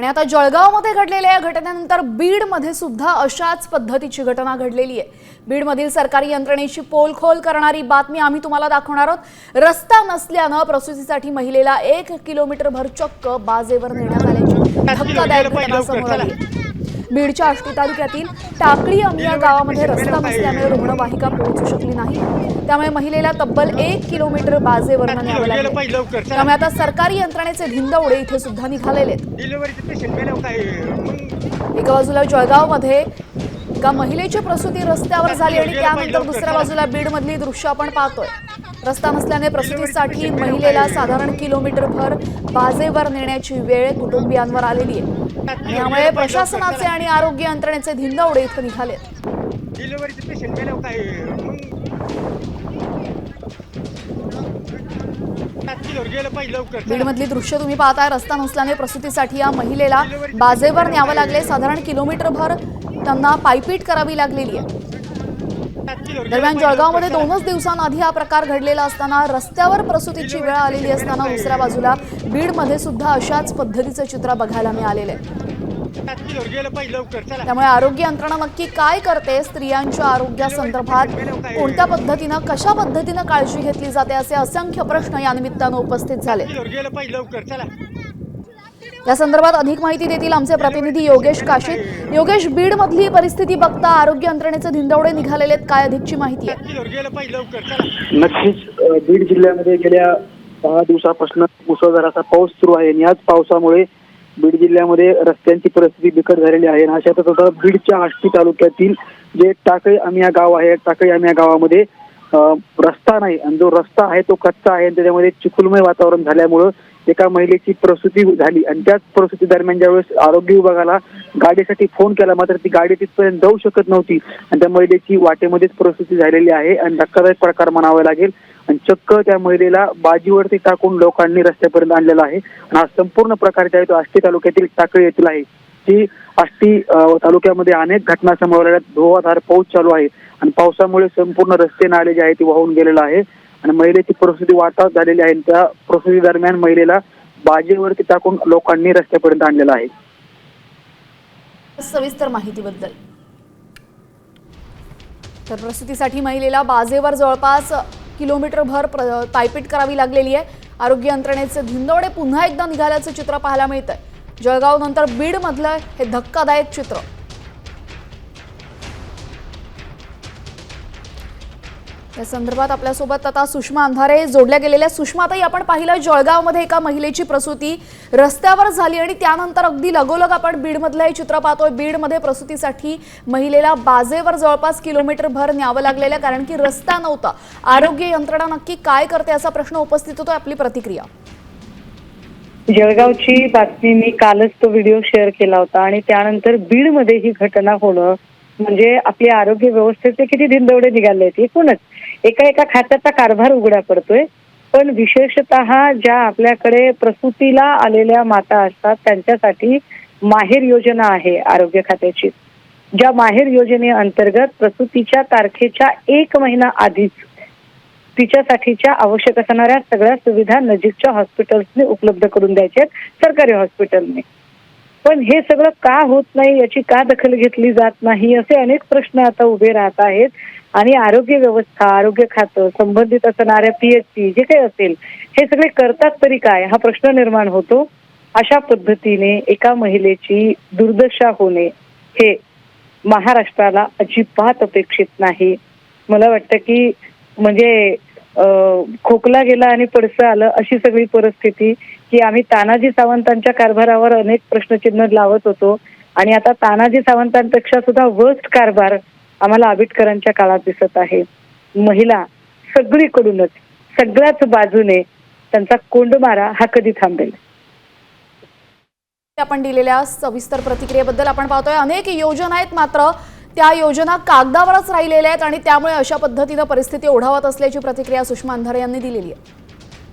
आणि आता जळगावमध्ये घडलेल्या या घटनेनंतर बीडमध्ये सुद्धा अशाच पद्धतीची घटना घडलेली आहे. बीडमधील सरकारी यंत्रणेची पोलखोल करणारी बातमी आम्ही तुम्हाला दाखवणार आहोत. रस्ता नसल्यानं प्रसूतीसाठी महिलेला एक किलोमीटर भर चक्क बाजेवर नेण्यात आल्याची धक्कादायक घटना समोर आली. बीडच्या आष्टी तालुक्यातील टाकळी अमिया गावामध्ये रस्ता नसल्यामुळे रुग्णवाहिका पोहोचू शकली नाही. त्यामुळे महिलेला तब्बल एक किलोमीटर बाजेवरनं न्यावं लागलं. त्यामुळे आता सरकारी यंत्रणेचे धिंदवडे इथे सुद्धा निघालेले आहेत. एका बाजूला जळगावमध्ये एका महिलेची प्रसूती रस्त्यावर झाली आणि त्यानंतर दुसऱ्या बाजूला बीडमधली दृश्य आपण पाहतोय. रस्ता नसल्याने प्रसूतीसाठी महिलेला साधारण किलोमीटर भर बाजेवर नेण्याची वेळ कुटुंबियांवर आलेली आहे. यामुळे प्रशासनाचे आणि आरोग्य यंत्रणेचे धिंदवडे इथं निघाले. डिलिव्हरीचे पेशंट गेले काय. बीडमधली दृश्य तुम्ही पाहताय रस्ता नसल्याने प्रसूतीसाठी या महिलेला बाजेवर न्यावं लागले. साधारण किलोमीटर भर त्यांना पायपीट करावी लागलेली आहे. दरम्यान जळगावमध्ये. दोनच दिवसांआधी हा प्रकार घडलेला असताना रस्त्यावर प्रसूतीची वेळ आलेली असताना दुसऱ्या बाजूला बीडमध्ये सुद्धा अशाच पद्धतीचं चित्र बघायला मिळालेलं आहे. त्यामुळे आरोग्य यंत्रणा नक्की काय करते? स्त्रियांच्या आरोग्यासंदर्भात कोणत्या पद्धतीनं कशा पद्धतीनं काळजी घेतली जाते? असे असंख्य प्रश्न या निमित्तानं उपस्थित झाले. या संदर्भात अधिक माहिती देतील आमचे प्रतिनिधी योगेश काशीत योगेश बीड मधली परिस्थिती बघता आरोग्य यंत्रणेचे धिंदवडे निघालेले आहेत. काय अधिकची माहिती आहे? नक्कीच बीड जिल्ह्यामध्ये गेल्या दहा दिवसापासून मुसळधार असा पाऊस सुरू आहे आणि याच पावसामुळे बीड जिल्ह्यामध्ये रस्त्यांची परिस्थिती बिकट झालेली आहे आणि अशातच आता बीडच्या आष्टी तालुक्यातील जे टाकळी या गाव आहे टाकळी या गावामध्ये रस्ता नाही आणि जो रस्ता आहे तो कच्चा आहे आणि त्याच्यामध्ये चिखुलमय वातावरण झाल्यामुळं एका महिलेची प्रसूती झाली आणि त्याच प्रसूती दरम्यान ज्यावेळेस आरोग्य विभागाला गाडीसाठी फोन केला मात्र ती गाडी तिथपर्यंत जाऊ शकत नव्हती. आणि त्या महिलेची वाटेमध्येच प्रसूती झालेली आहे आणि धक्कादायक प्रकार म्हणावा लागेल. आणि चक्क त्या महिलेला बाजीवरती टाकून लोकांनी रस्त्यापर्यंत आणलेला आहे. आणि हा संपूर्ण प्रकार जो आहे तो आष्टी तालुक्यातील टाकळी येथील आहे. की आष्टी तालुक्यामध्ये अनेक घटना समोर धुवाधार पाऊस चालू आहे. आणि पावसामुळे संपूर्ण रस्ते नाले जे आहे ते वाहून गेलेलं आहे. आणि महिलेची प्रसूती वाटाच झालेली आहे. त्या प्रसूती दरम्यान महिलेला बाजेवरती टाकून लोकांनी रस्त्यापर्यंत आणलेला आहे. सविस्तर माहितीबद्दल. तर प्रसूतीसाठी महिलेला बाजेवर जवळपास किलोमीटर भर प्र- पायपीट करावी लागलेली आहे. आरोग्य यंत्रणेचे धिंदवडे पुन्हा एकदा निघाल्याचं चित्र पाहायला मिळतंय. जळगाव नंतर बीड मधलं हे धक्कादायक चित्र. या संदर्भात आपल्यासोबत आता सुषमा अंधारे जोडल्या गेलेल्या. सुषमाताई आपण पाहिलं जळगावमध्ये एका महिलेची प्रसूती रस्त्यावर झाली आणि त्यानंतर अगदी लगोलग आपण बीडमधलं हे चित्र पाहतोय. बीडमध्ये प्रसूतीसाठी महिलेला बाजेवर जवळपास किलोमीटर भर न्यावं लागलेलं कारण की रस्ता नव्हता. आरोग्य यंत्रणा नक्की काय करते असा प्रश्न उपस्थित होतो आपली प्रतिक्रिया. जळगावची बातमी मी कालच तो व्हिडिओ शेअर केला होता आणि त्यानंतर बीडमध्ये ही घटना होणं म्हणजे आपल्या आरोग्य व्यवस्थेचे किती धिंदवडे निघाले आहेत एकूणच. एका एका खात्याचा कारभार उघडा पडतोय पण विशेषतः ज्या आपल्याकडे प्रसूतीला आलेल्या माता असतात त्यांच्यासाठी माहेर योजना आहे आरोग्य खात्याची. ज्या माहेर योजनेअंतर्गत प्रसूतीच्या तारखेच्या एक महिना आधीच तिच्यासाठीच्या आवश्यक असणाऱ्या सगळ्या सुविधा नजीकच्या हॉस्पिटल्सने उपलब्ध करून द्यायच्या आहेत सरकारी हॉस्पिटलने. पण हे सगळं का होत नाही याची का दखल घेतली जात नाही असे अनेक प्रश्न आता उभे राहत आहेत. आणि आरोग्य व्यवस्था आरोग्य खातं संबंधित असणाऱ्या पीएचसी जे काही असेल हे सगळे करतात तरी काय? हा प्रश्न निर्माण होतो. अशा पद्धतीने एका महिलेची दुर्दशा होणे हे महाराष्ट्राला अजिबात अपेक्षित नाही. मला वाटतं की म्हणजे खोकला गेला आणि पडसं आलं अशी सगळी परिस्थिती की आम्ही तानाजी सावंतांच्या कारभारावर अनेक प्रश्नचिन्ह लावत होतो. आणि आता तानाजी सावंतांपेक्षा सुद्धा वर्स्ट कारभार आम्हाला आबिटकरांच्या काळात दिसत आहे. महिला सगळीकडूनच सगळ्याच बाजूने त्यांचा कोंडमारा हा कधी थांबेल? आपण दिलेल्या सविस्तर प्रतिक्रियेबद्दल आपण पाहतोय. अनेक योजना आहेत मात्र त्या योजना कागदावरच राहिलेल्या आहेत आणि त्यामुळे अशा पद्धतीनं परिस्थिती ओढावत असल्याची प्रतिक्रिया सुषमा अंधारे यांनी दिलेली आहे.